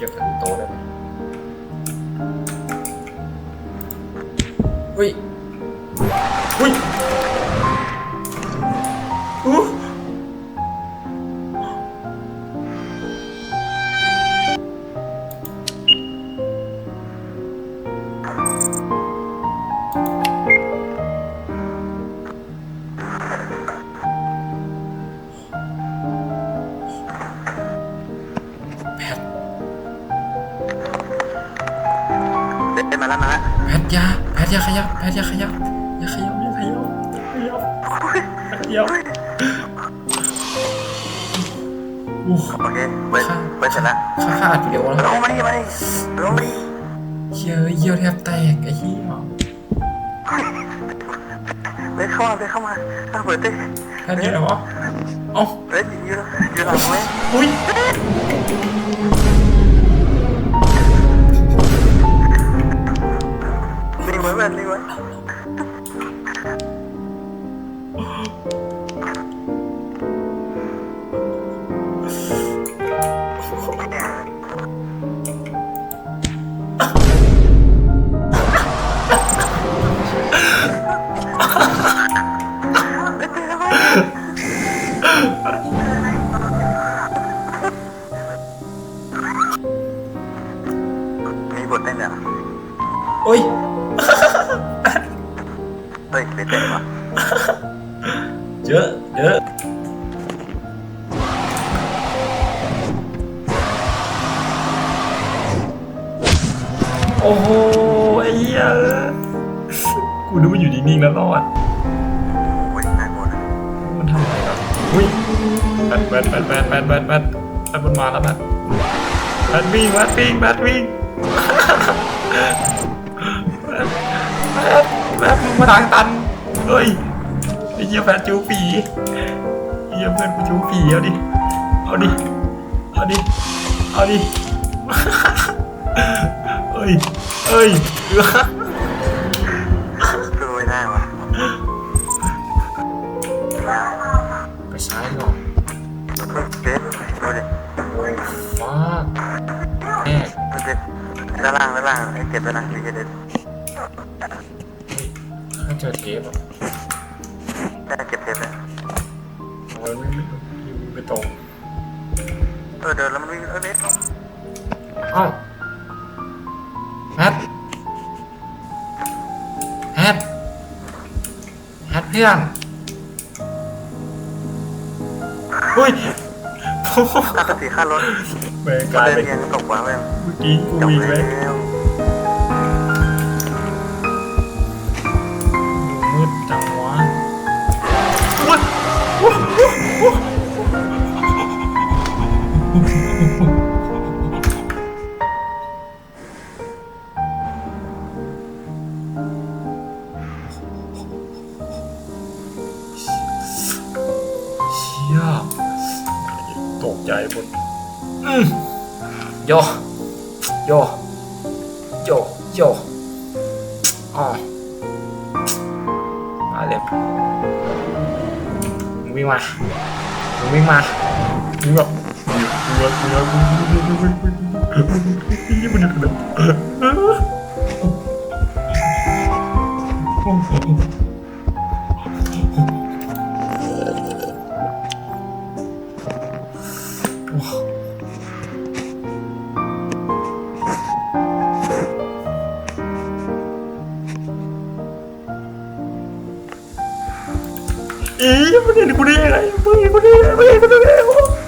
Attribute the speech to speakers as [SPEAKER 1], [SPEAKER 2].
[SPEAKER 1] เก็บทะลุโต๊ะได้ไหมเฮ้ยเฮ้ย
[SPEAKER 2] แล้วมาแล้ว
[SPEAKER 1] แพทยาแพทยาขยับแพทยาขยับอย่าขยับอย่าขยับขยับขยับอู้
[SPEAKER 2] โอเคเปิดเปิดเสร็จแล้ว
[SPEAKER 1] ข้าข้าอัดวิดีโอแล้ว
[SPEAKER 2] ลงมาดิมาดิลงมาดิ
[SPEAKER 1] เหี้ยอะเยี่ยวแทบแตกไอ้เหี้ย
[SPEAKER 2] เดินเข้ามาเดินเข้ามาอะเปิดดิ
[SPEAKER 1] แพทอยู่ไหนวะเอ้า
[SPEAKER 2] เดินอยู่อยู่หลังไหม
[SPEAKER 1] อุ้ย
[SPEAKER 2] Ôi เต้นเหรอ
[SPEAKER 1] โอ้ย
[SPEAKER 2] เฮ้ยไม่เต้นวะ
[SPEAKER 1] เยอะเยอะโอ้โหไอ้เหี้ยกูนึกว่าอยู่นิ่งๆแล้วรอด
[SPEAKER 2] โอ้ยน่ากลัวนะ
[SPEAKER 1] มันทำอะไรกันอุ้ยแบทแบทแบทแบทแบทแบทแบทแบทมันมาแล้วแบทแบทวิ่งแบทวิ่งแบทวิ่ง มึงมาทางตัน เฮ้ยไอ้เหี้ยแบทจูปีไอ้เหี้ยเพื่อนกูจูปีเอาดิ เอาดิ เอาดิ เอาดิ เอ้ย เอ้ย
[SPEAKER 2] สู้ไม่ได้วะ
[SPEAKER 1] ไปซ้ายก่อน
[SPEAKER 2] เด็ดดูดิ
[SPEAKER 1] ฟ้าแม่
[SPEAKER 2] ดูดิด้านล่างด้านล่างให้เก็บไว้นะดีเด็ด
[SPEAKER 1] ถ้าเจอเทปอะ
[SPEAKER 2] ได้เก็บเทปเลย
[SPEAKER 1] โอ้ยไม่ไม่ไม่ตรง
[SPEAKER 2] เออเดินแล้วมันวิ่งเออเด็ด
[SPEAKER 1] เอ้าแฮทแฮทแฮทเพื่อนอุ้ย
[SPEAKER 2] ค่ากระสีค่ารถ
[SPEAKER 1] แม่งกลาย
[SPEAKER 2] เดิน
[SPEAKER 1] เป็น
[SPEAKER 2] เรียงตกวะแม่ง
[SPEAKER 1] เมื่อกี้กู
[SPEAKER 2] จบ
[SPEAKER 1] วิ่งไป
[SPEAKER 2] แล้ว
[SPEAKER 1] ยากตกใจหมดโยโย่โย่โย่อ๋อมาเร็วมึงวิ่งมามึงวิ่งมามึงแบบมึงแบบมึงแบบมึงแบบมึงแบบมึงแบบมึงแบบ 哇！哎呀，不给你，不给你，不给你，不给，不给你，不给！